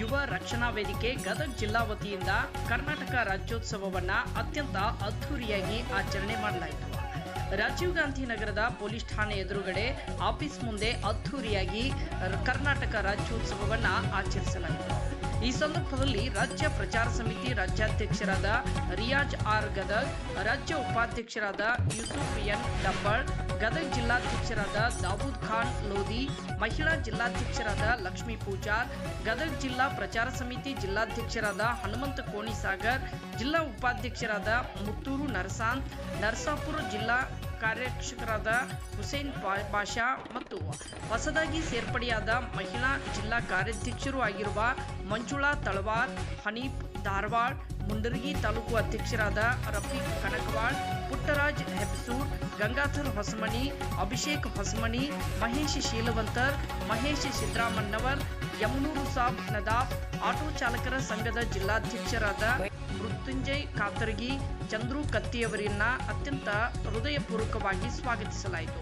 ಯುವ ರಕ್ಷಣಾ ವೇದಿಕೆ ಗದಗ ಜಿಲ್ಲಾ ವತಿಯಿಂದ ಕರ್ನಾಟಕ ರಾಜ್ಯೋತ್ಸವವನ್ನ ಅತ್ಯಂತ ಅದ್ಧೂರಿಯಾಗಿ ಆಚರಣೆ ಮಾಡಲಾಯಿತು. ರಾಜೀವ್ ಗಾಂಧಿ ನಗರದ ಪೊಲೀಸ್ ಠಾಣೆ ಎದುರುಗಡೆ ಆಫೀಸ್ ಮುಂದೆ ಅದ್ಧೂರಿಯಾಗಿ ಕರ್ನಾಟಕ ರಾಜ್ಯೋತ್ಸವವನ್ನ ಆಚರಿಸಲಾಯಿತು. ಈ ಸಂದರ್ಭದಲ್ಲಿ ರಾಜ್ಯ ಪ್ರಚಾರ ಸಮಿತಿ ರಾಜ್ಯಾಧ್ಯಕ್ಷರಾದ ರಿಯಾಜ್ ಆರ್ ಗದಗ್, ರಾಜ್ಯ ಉಪಾಧ್ಯಕ್ಷರಾದ ಯೂಸುಫ್ ಎನ್ ಡಬ್ಬಳ್, ಗದಗ್ ಜಿಲ್ಲಾಧ್ಯಕ್ಷರಾದ ದಾವೂದ್ ಖಾನ್ ಲೋಧಿ, ಮಹಿಳಾ ಜಿಲ್ಲಾಧ್ಯಕ್ಷರಾದ ಲಕ್ಷ್ಮೀ ಪೂಜಾರ್ ಗದಗ್ ಜಿಲ್ಲಾ ಪ್ರಚಾರ ಸಮಿತಿ ಜಿಲ್ಲಾಧ್ಯಕ್ಷರಾದ ಹನುಮಂತ ಕೋಣಿಸಾಗರ್, ಜಿಲ್ಲಾ ಉಪಾಧ್ಯಕ್ಷರಾದ ಮುತ್ತೂರು ನರಸಾಂತ್, ನರಸಾಪುರ ಜಿಲ್ಲಾ ಕಾರ್ಯಕ್ಷಕರಾದ ಹುಸೇನ್ ಪಾಷಾ ಮತ್ತು ಹೊಸದಾಗಿ ಸೇರ್ಪಡೆಯಾದ ಮಹಿಳಾ ಜಿಲ್ಲಾ ಕಾರ್ಯಾಧ್ಯಕ್ಷರೂ ಆಗಿರುವ ಮಂಜುಳಾ ತಳವಾರ್, ಹನೀಫ್ ಧಾರವಾಡ್, ಮುಂಡರಗಿ ತಾಲೂಕು ಅಧ್ಯಕ್ಷರಾದ ರಫೀಕ್ ಕನಕವಾಡ್, ಪುಟ್ಟರಾಜ್ ಹೆಬ್ಸೂರ್, ಗಂಗಾಧರ್ ಹೊಸಮಣಿ ಅಭಿಷೇಕ್ ಹೊಸಮನಿ, ಮಹೇಶ್ ಶೀಲವಂತರ್, ಮಹೇಶ್ ಸಿದ್ದರಾಮಣ್ಣವರ್ ಯಮನೂರು ಸಾಬ್ ನದಾಫ್ ಆಟೋ ಚಾಲಕರ ಸಂಘದ ಜಿಲ್ಲಾಧ್ಯಕ್ಷರಾದ ಮೃತ್ಯುಂಜಯ್ ಕಾತರಗಿ, ಚಂದ್ರು ಕತ್ತಿಯವರನ್ನ ಅತ್ಯಂತ ಹೃದಯಪೂರ್ವಕವಾಗಿ ಸ್ವಾಗತಿಸಲಾಯಿತು.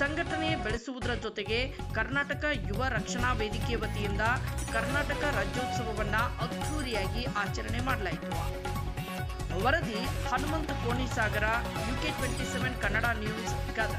ಸಂಘಟನೆ ಬೆಳೆಸುವುದರ ಜೊತೆಗೆ ಕರ್ನಾಟಕ ಯುವ ರಕ್ಷಣಾ ವೇದಿಕೆ ವತಿಯಿಂದ ಕರ್ನಾಟಕ ರಾಜ್ಯೋತ್ಸವವನ್ನ ಅದ್ಧೂರಿಯಾಗಿ ಆಚರಣೆ ಮಾಡಲಾಯಿತು. ವರದಿ Hanumantha Konisagar, UK twenty seven Kannada news, Gadag.